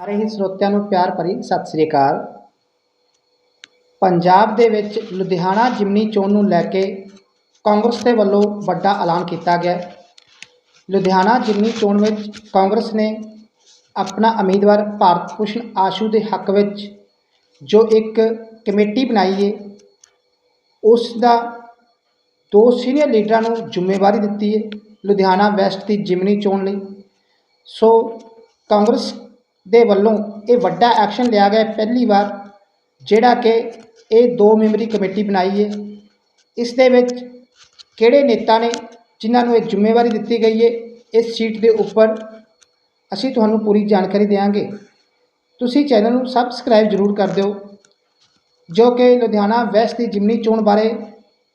ਸਾਰੇ ਹੀ ਸਰੋਤਿਆਂ ਨੂੰ ਪਿਆਰ ਭਰੀ ਸਤਿ ਸ੍ਰੀ ਅਕਾਲ। ਪੰਜਾਬ ਦੇ ਵਿੱਚ ਲੁਧਿਆਣਾ ਜਿਮਨੀ ਚੋਣ ਨੂੰ ਲੈ ਕੇ ਕਾਂਗਰਸ ਦੇ ਵੱਲੋਂ ਵੱਡਾ ਐਲਾਨ ਕੀਤਾ ਗਿਆ। ਲੁਧਿਆਣਾ ਜਿਮਨੀ ਚੋਣ ਵਿੱਚ ਕਾਂਗਰਸ ਨੇ ਆਪਣਾ ਉਮੀਦਵਾਰ ਭਾਰਤ ਭੂਸ਼ਣ ਆਸ਼ੂ ਦੇ ਹੱਕ ਵਿੱਚ ਜੋ ਇੱਕ ਕਮੇਟੀ ਬਣਾਈ ਹੈ ਉਸ ਦਾ ਦੋ ਸੀਨੀਅਰ ਲੀਡਰਾਂ ਨੂੰ ਜ਼ਿੰਮੇਵਾਰੀ ਦਿੱਤੀ ਹੈ ਲੁਧਿਆਣਾ ਵੈਸਟ ਦੀ ਜਿਮਨੀ ਚੋਣ ਲਈ। ਸੋ ਕਾਂਗਰਸ ਦੇ ਵੱਲੋਂ ਇਹ ਵੱਡਾ ਐਕਸ਼ਨ ਲਿਆ ਗਿਆ ਪਹਿਲੀ ਵਾਰ, ਜਿਹੜਾ ਕਿ ਇਹ ਦੋ ਮੈਂਬਰੀ ਕਮੇਟੀ ਬਣਾਈ ਹੈ। ਇਸ ਦੇ ਵਿੱਚ ਕਿਹੜੇ ਨੇਤਾ ਨੇ ਜਿਨ੍ਹਾਂ ਨੂੰ ਇਹ ਜ਼ਿੰਮੇਵਾਰੀ ਦਿੱਤੀ ਗਈ ਹੈ, ਇਸ ਸੀਟ ਦੇ ਉੱਪਰ ਅਸੀਂ ਤੁਹਾਨੂੰ ਪੂਰੀ ਜਾਣਕਾਰੀ ਦੇਵਾਂਗੇ ਤੁਸੀਂ ਚੈਨਲ ਨੂੰ ਸਬਸਕ੍ਰਾਈਬ ਜ਼ਰੂਰ ਕਰ ਦਿਓ, ਜੋ ਕਿ ਲੁਧਿਆਣਾ ਵੈਸਟ ਦੀ ਜਿਮਨੀ ਚੋਣ ਬਾਰੇ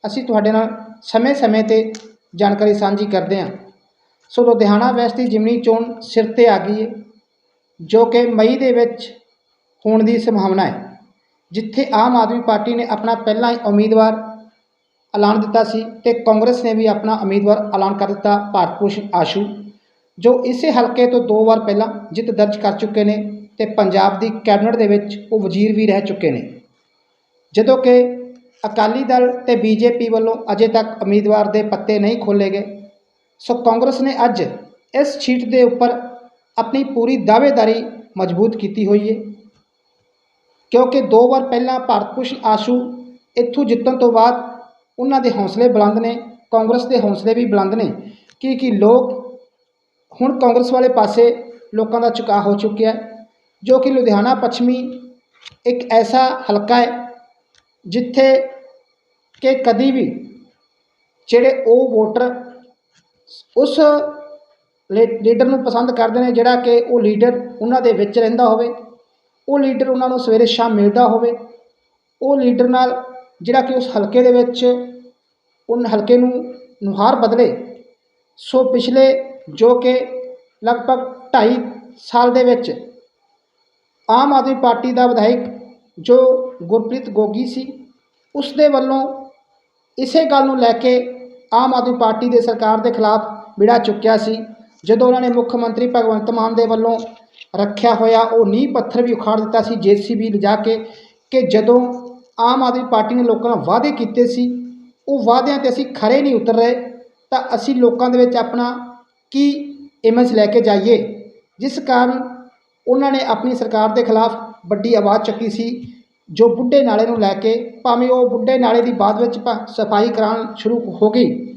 ਅਸੀਂ ਤੁਹਾਡੇ ਨਾਲ ਸਮੇਂ-ਸਮੇਂ ਤੇ ਜਾਣਕਾਰੀ ਸਾਂਝੀ ਕਰਦੇ ਹਾਂ। ਸੋ ਲੁਧਿਆਣਾ ਵੈਸਟ ਦੀ ਜਿਮਨੀ ਚੋਣ ਸਿਰ ਤੇ ਆ ਗਈ ਹੈ। ਜੋ ਕਿ ਮਈ ਦੇ ਵਿੱਚ ਹੋਣ ਦੀ ਸੰਭਾਵਨਾ ਹੈ, ਜਿੱਥੇ ਆਮ ਆਦਮੀ ਪਾਰਟੀ ਨੇ ਆਪਣਾ ਪਹਿਲਾਂ ਹੀ ਉਮੀਦਵਾਰ ਐਲਾਨ ਦਿੱਤਾ ਸੀ ਤੇ ਕਾਂਗਰਸ ਨੇ ਵੀ ਆਪਣਾ ਉਮੀਦਵਾਰ ਐਲਾਨ ਕਰ ਦਿੱਤਾ ਭਾਰਤ ਭੂਸ਼ਣ ਆਸ਼ੂ, ਜੋ ਇਸੇ ਹਲਕੇ ਤੋਂ ਦੋ ਵਾਰ ਪਹਿਲਾਂ ਜਿੱਤ ਦਰਜ ਕਰ ਚੁੱਕੇ ਨੇ ਤੇ ਪੰਜਾਬ ਦੀ ਕੈਬਨਿਟ ਦੇ ਵਿੱਚ ਉਹ ਵਜ਼ੀਰ ਵੀ ਰਹਿ ਚੁੱਕੇ ਨੇ। ਜਦੋਂ ਕਿ ਅਕਾਲੀ ਦਲ ਤੇ ਬੀਜੇਪੀ ਵੱਲੋਂ ਅਜੇ ਤੱਕ ਉਮੀਦਵਾਰ ਦੇ ਪੱਤੇ ਨਹੀਂ ਖੋਲ੍ਹੇ ਗਏ, ਸੋ ਕਾਂਗਰਸ ਨੇ ਅੱਜ ਇਸ ਸੀਟ ਦੇ ਉੱਪਰ ਆਪਣੀ ਪੂਰੀ ਦਾਅਵੇਦਾਰੀ ਮਜ਼ਬੂਤ ਕੀਤੀ ਹੋਈ ਹੈ ਕਿਉਂਕਿ ਦੋ ਵਾਰ ਪਹਿਲਾਂ ਭਾਰਤ ਭੂਸ਼ਣ ਆਸ਼ੂ ਇੱਥੋਂ ਜਿੱਤਣ ਤੋਂ ਬਾਅਦ ਉਹਨਾਂ ਦੇ ਹੌਸਲੇ ਬੁਲੰਦ ਨੇ, ਕਾਂਗਰਸ ਦੇ ਹੌਸਲੇ ਵੀ ਬੁਲੰਦ ਨੇ। ਕਿ ਕਿ ਲੋਕ ਹੁਣ ਕਾਂਗਰਸ ਵਾਲੇ ਪਾਸੇ ਲੋਕਾਂ ਦਾ ਝੁਕਾਅ ਹੋ ਚੁੱਕਿਆ ਹੈ, ਜੋ ਕਿ ਲੁਧਿਆਣਾ ਪੱਛਮੀ ਇੱਕ ਐਸਾ ਹਲਕਾ ਹੈ ਜਿੱਥੇ ਕਿ ਕਦੀ ਵੀ ਜਿਹੜੇ ਉਹ ਵੋਟਰ ਉਸ ਲੀਡਰ ਨੂੰ ਪਸੰਦ ਕਰਦੇ ਨੇ ਜਿਹੜਾ ਕਿ ਉਹ ਲੀਡਰ ਉਹਨਾਂ ਦੇ ਵਿੱਚ ਰਹਿੰਦਾ ਹੋਵੇ, ਉਹ ਲੀਡਰ ਉਹਨਾਂ ਨੂੰ ਸਵੇਰੇ ਸ਼ਾਮ ਮਿਲਦਾ ਹੋਵੇ, ਉਹ ਲੀਡਰ ਨਾਲ ਜਿਹੜਾ ਕਿ ਉਸ ਹਲਕੇ ਦੇ ਵਿੱਚ ਉਹ ਹਲਕੇ ਨੂੰ ਨੁਹਾਰ ਬਦਲੇ, ਸੋ ਪਿਛਲੇ ਜੋ ਕਿ ਲਗਭਗ 2.5 ਸਾਲ ਦੇ ਵਿੱਚ ਆਮ ਆਦਮੀ ਪਾਰਟੀ ਦਾ ਵਿਧਾਇਕ ਜੋ ਗੁਰਪ੍ਰੀਤ ਗੋਗੀ ਸੀ, ਉਸ ਦੇ ਵੱਲੋਂ ਇਸੇ ਗੱਲ ਨੂੰ ਲੈ ਕੇ ਆਮ ਆਦਮੀ ਪਾਰਟੀ ਦੇ ਸਰਕਾਰ ਦੇ ਖਿਲਾਫ ਵਿੜਾ ਚੁੱਕਿਆ ਸੀ ਜਦੋਂ ਉਹਨਾਂ ਨੇ ਮੁੱਖ ਮੰਤਰੀ ਭਗਵੰਤ ਮਾਨ ਦੇ ਵੱਲੋਂ ਰੱਖਿਆ ਹੋਇਆ ਉਹ ਨੀਂਹ ਪੱਥਰ ਵੀ ਉਖਾੜ ਦਿੱਤਾ ਸੀ, ਜੇਸੀਬੀ ਲਿਜਾ ਕੇ ਕਿ ਜਦੋਂ ਆਮ ਆਦਮੀ ਪਾਰਟੀ ਨੇ ਲੋਕਾਂ ਨਾਲ ਵਾਅਦੇ ਕੀਤੇ ਸੀ, ਉਹ ਵਾਅਦਿਆਂ ਤੇ ਅਸੀਂ ਖਰੇ ਨਹੀਂ ਉਤਰ ਰਹੇ, ਤਾਂ ਅਸੀਂ ਲੋਕਾਂ ਦੇ ਵਿੱਚ ਆਪਣਾ ਕੀ ਇਮੇਜ ਲੈ ਕੇ ਜਾਈਏ? ਜਿਸ ਕਾਰਨ ਉਹਨਾਂ ਨੇ ਆਪਣੀ ਸਰਕਾਰ ਦੇ ਖਿਲਾਫ ਵੱਡੀ ਆਵਾਜ਼ ਚੱਕੀ ਸੀ, ਜੋ ਬੁੱਢੇ ਨਾਲੇ ਨੂੰ ਲੈ ਕੇ ਭਾਵੇਂ ਉਹ ਬੁੱਢੇ ਨਾਲੇ ਦੀ ਬਾਅਦ ਵਿੱਚ ਪ- ਸਫ਼ਾਈ ਕਰਾਉਣ ਸ਼ੁਰੂ ਹੋ ਗਈ,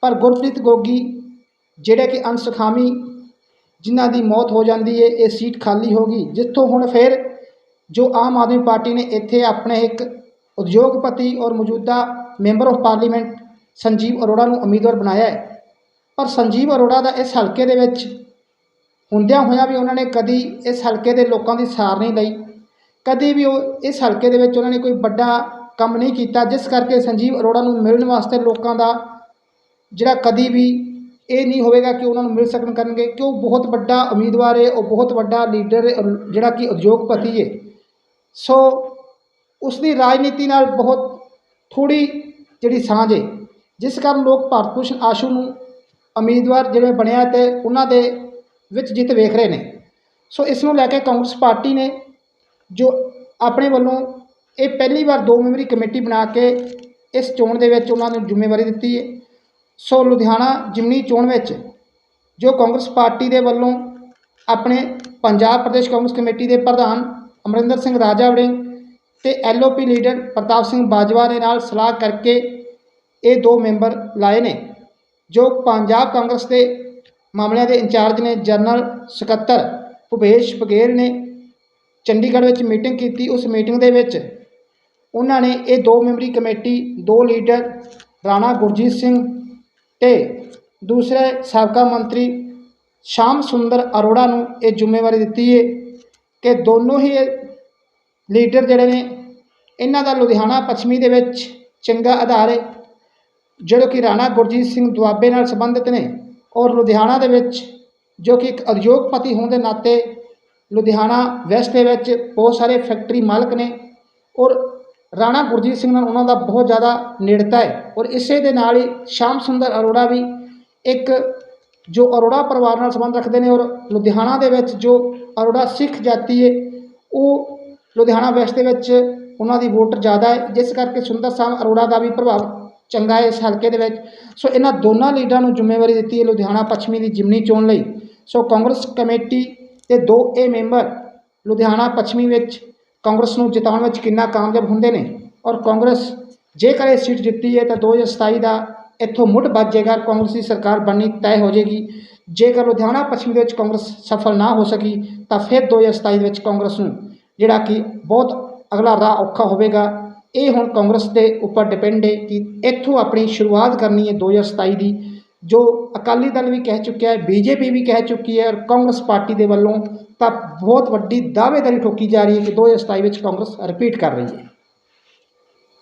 ਪਰ ਗੁਰਪ੍ਰੀਤ ਗੋਗੀ ਜਿਹੜੇ ਕਿ ਅਨਸਖਾਮੀ ਜਿਨ੍ਹਾਂ ਦੀ ਮੌਤ ਹੋ ਜਾਂਦੀ ਹੈ ਇਹ ਸੀਟ ਖਾਲੀ ਹੋ ਗਈ। ਜਿੱਥੋਂ ਹੁਣ ਫਿਰ ਜੋ ਆਮ ਆਦਮੀ ਪਾਰਟੀ ਨੇ ਇੱਥੇ ਆਪਣੇ ਇੱਕ ਉਦਯੋਗਪਤੀ ਔਰ ਮੌਜੂਦਾ member of parliament Sanjeev Arora ਨੂੰ ਉਮੀਦਵਾਰ ਬਣਾਇਆ ਹੈ। ਪਰ ਸੰਜੀਵ ਅਰੋੜਾ ਦਾ ਇਸ ਹਲਕੇ ਦੇ ਵਿੱਚ ਹੁੰਦਿਆਂ ਹੋਇਆਂ ਵੀ ਉਹਨਾਂ ਨੇ ਕਦੀ ਇਸ ਹਲਕੇ ਦੇ ਲੋਕਾਂ ਦੀ ਸਾਰ ਨਹੀਂ ਲਈ। ਕਦੀ ਵੀ ਉਹ ਇਸ ਹਲਕੇ ਦੇ ਵਿੱਚ ਉਹਨਾਂ ਨੇ ਕੋਈ ਵੱਡਾ ਕੰਮ ਨਹੀਂ ਕੀਤਾ, ਜਿਸ ਕਰਕੇ ਸੰਜੀਵ ਅਰੋੜਾ ਨੂੰ ਮਿਲਣ ਵਾਸਤੇ ਲੋਕਾਂ ਦਾ ਜਿਹੜਾ ਕਦੀ ਵੀ ਇਹ ਨਹੀਂ ਹੋਵੇਗਾ ਕਿ ਉਹਨਾਂ ਨੂੰ ਮਿਲ ਸਕਣ ਕਰਨਗੇ ਕਿ ਉਹ ਬਹੁਤ ਵੱਡਾ ਉਮੀਦਵਾਰ ਹੈ ਉਹ ਬਹੁਤ ਵੱਡਾ ਲੀਡਰ ਜਿਹੜਾ ਕਿ ਉਦਯੋਗਪਤੀ ਹੈ। ਸੋ ਉਸ ਦੀ ਰਾਜਨੀਤੀ ਨਾਲ ਬਹੁਤ ਥੋੜੀ ਜਿਹੜੀ ਸਾਂਝ ਹੈ। ਜਿਸ ਕਾਰਨ ਲੋਕ ਭਾਰਤ ਭੂਸ਼ਣ ਆਸ਼ੂ ਨੂੰ ਉਮੀਦਵਾਰ ਜਿਵੇਂ ਬਣਿਆ ਤੇ ਉਹਨਾਂ ਦੇ ਵਿੱਚ ਜਿੱਤ ਵੇਖ ਰਹੇ ਨੇ। ਸੋ ਇਸ ਨੂੰ ਲੈ ਕੇ ਕਾਂਗਰਸ ਪਾਰਟੀ ਨੇ ਜੋ ਆਪਣੇ ਵੱਲੋਂ ਇਹ ਪਹਿਲੀ ਵਾਰ ਦੋ ਮੈਂਬਰੀ ਕਮੇਟੀ ਬਣਾ ਕੇ ਇਸ ਚੋਣ ਦੇ ਵਿੱਚ ਉਹਨਾਂ ਨੂੰ ਜ਼ਿੰਮੇਵਾਰੀ ਦਿੱਤੀ ਹੈ। ਸੋ ਲੁਧਿਆਣਾ ਜਿਮਨੀ ਚੋਣ ਵਿੱਚ, ਜੋ ਕਾਂਗਰਸ ਪਾਰਟੀ ਦੇ ਵੱਲੋਂ ਆਪਣੇ ਪੰਜਾਬ ਪ੍ਰਦੇਸ਼ ਕਾਂਗਰਸ ਕਮੇਟੀ ਦੇ ਪ੍ਰਧਾਨ ਅਮਰਿੰਦਰ ਸਿੰਘ ਰਾਜਾ ਵੜਿੰਗ ਤੇ ਐਲਓਪੀ ਲੀਡਰ ਪ੍ਰਤਾਪ ਸਿੰਘ ਬਾਜਵਾ ਦੇ ਨਾਲ ਸਲਾਹ ਕਰਕੇ ਇਹ ਦੋ ਮੈਂਬਰ ਲਾਏ ਨੇ, ਜੋ ਪੰਜਾਬ ਕਾਂਗਰਸ ਦੇ ਮਾਮਲਿਆਂ ਦੇ ਇੰਚਾਰਜ ਨੇ ਜਨਰਲ ਸਕੱਤਰ ਭੁਪੇਸ਼ ਬਘੇਲ ਨੇ ਚੰਡੀਗੜ੍ਹ ਵਿੱਚ ਮੀਟਿੰਗ ਕੀਤੀ। ਉਸ ਮੀਟਿੰਗ ਦੇ ਵਿੱਚ ਉਹਨਾਂ ਨੇ ਇਹ ਦੋ ਮੈਂਬਰੀ ਕਮੇਟੀ, ਦੋ ਲੀਡਰ ਰਾਣਾ ਗੁਰਜੀਤ ਸਿੰਘ ਤੇ ਦੂਸਰੇ ਸਾਬਕਾ ਮੰਤਰੀ ਸ਼ਾਮ ਸੁੰਦਰ ਅਰੋੜਾ ਨੂੰ ਇਹ ਜ਼ਿੰਮੇਵਾਰੀ ਦਿੱਤੀ ਹੈ ਕਿ ਦੋਨੋਂ ਹੀ ਲੀਡਰ ਜਿਹੜੇ ਨੇ, ਇਹਨਾਂ ਦਾ ਲੁਧਿਆਣਾ ਪੱਛਮੀ ਦੇ ਵਿੱਚ ਚੰਗਾ ਆਧਾਰ ਹੈ ਜਿਹੜੇ ਕਿ ਰਾਣਾ ਗੁਰਜੀਤ ਸਿੰਘ ਦੁਆਬੇ ਨਾਲ ਸੰਬੰਧਿਤ ਨੇ ਔਰ ਲੁਧਿਆਣਾ ਦੇ ਵਿੱਚ ਜੋ ਕਿ ਇੱਕ ਉਦਯੋਗਪਤੀ ਹੋਣ ਦੇ ਨਾਤੇ ਲੁਧਿਆਣਾ ਵੈਸਟ ਦੇ ਵਿੱਚ ਬਹੁਤ ਸਾਰੇ ਫੈਕਟਰੀ ਮਾਲਕ ਨੇ ਔਰ ਰਾਣਾ ਗੁਰਜੀਤ ਸਿੰਘ ਨਾਲ ਉਹਨਾਂ ਦਾ ਬਹੁਤ ਜ਼ਿਆਦਾ ਨੇੜਤਾ ਹੈ ਔਰ ਇਸੇ ਦੇ ਨਾਲ ਹੀ ਸ਼ਾਮ ਸੁੰਦਰ ਅਰੋੜਾ ਵੀ ਇੱਕ ਜੋ ਅਰੋੜਾ ਪਰਿਵਾਰ ਨਾਲ ਸੰਬੰਧ ਰੱਖਦੇ ਨੇ ਔਰ ਲੁਧਿਆਣਾ ਦੇ ਵਿੱਚ ਜੋ ਅਰੋੜਾ ਸਿੱਖ ਜਾਤੀ ਹੈ, ਉਹ ਲੁਧਿਆਣਾ ਵੈਸਟ ਦੇ ਵਿੱਚ ਉਹਨਾਂ ਦੀ ਵੋਟਰ ਜ਼ਿਆਦਾ ਹੈ, ਜਿਸ ਕਰਕੇ ਸੁੰਦਰ ਸਾਹਿਬ ਅਰੋੜਾ ਦਾ ਵੀ ਪ੍ਰਭਾਵ ਚੰਗਾ ਹੈ ਇਸ ਹਲਕੇ ਦੇ ਵਿੱਚ। ਸੋ ਇਹਨਾਂ ਦੋਨਾਂ ਲੀਡਰਾਂ ਨੂੰ ਜ਼ਿੰਮੇਵਾਰੀ ਦਿੱਤੀ ਹੈ ਲੁਧਿਆਣਾ ਪੱਛਮੀ ਦੀ ਜਿਮਨੀ ਚੋਣ ਲਈ। ਸੋ ਕਾਂਗਰਸ ਕਮੇਟੀ ਤੇ ਦੋ ਇਹ ਮੈਂਬਰ ਲੁਧਿਆਣਾ ਪੱਛਮੀ ਵਿੱਚ ਕਾਂਗਰਸ ਨੂੰ ਜਿਤਾਉਣ ਵਿੱਚ ਕਿੰਨਾ ਕਾਮਯਾਬ ਹੁੰਦੇ ਨੇ? ਔਰ ਕਾਂਗਰਸ ਜੇਕਰ ਇਹ ਸੀਟ ਜਿੱਤੀ ਹੈ ਤਾਂ 2027 ਦਾ ਇੱਥੋਂ ਮੁੱਢ ਵੱਜ ਜਾਏਗਾ, ਕਾਂਗਰਸ ਦੀ ਸਰਕਾਰ ਬਣਨੀ ਤੈਅ ਹੋ ਜਾਏਗੀ। ਜੇਕਰ ਲੁਧਿਆਣਾ ਪੱਛਮੀ ਦੇ ਵਿੱਚ ਕਾਂਗਰਸ ਸਫਲ ਨਾ ਹੋ ਸਕੀ, ਤਾਂ ਫਿਰ 2027 ਦੇ ਵਿੱਚ ਕਾਂਗਰਸ ਨੂੰ ਜਿਹੜਾ ਕਿ ਬਹੁਤ ਅਗਲਾ ਰਾਹ ਔਖਾ ਹੋਵੇਗਾ। ਇਹ ਹੁਣ ਕਾਂਗਰਸ ਦੇ ਉੱਪਰ ਡਿਪੈਂਡ ਹੈ ਕਿ ਇੱਥੋਂ ਆਪਣੀ ਸ਼ੁਰੂਆਤ ਕਰਨੀ ਹੈ 2027 ਦੀ। ਜੋ ਅਕਾਲੀ ਦਲ ਵੀ ਕਹਿ ਚੁੱਕਿਆ ਹੈ, ਬੀਜੇਪੀ ਵੀ ਕਹਿ ਚੁੱਕੀ ਹੈ ਔਰ ਕਾਂਗਰਸ ਪਾਰਟੀ ਦੇ ਵੱਲੋਂ ਤਾਂ ਬਹੁਤ ਵੱਡੀ ਦਾਅਵੇਦਾਰੀ ਠੋਕੀ ਜਾ ਰਹੀ ਹੈ ਕਿ 2027 ਵਿੱਚ ਕਾਂਗਰਸ ਰਿਪੀਟ ਕਰ ਰਹੀ ਹੈ।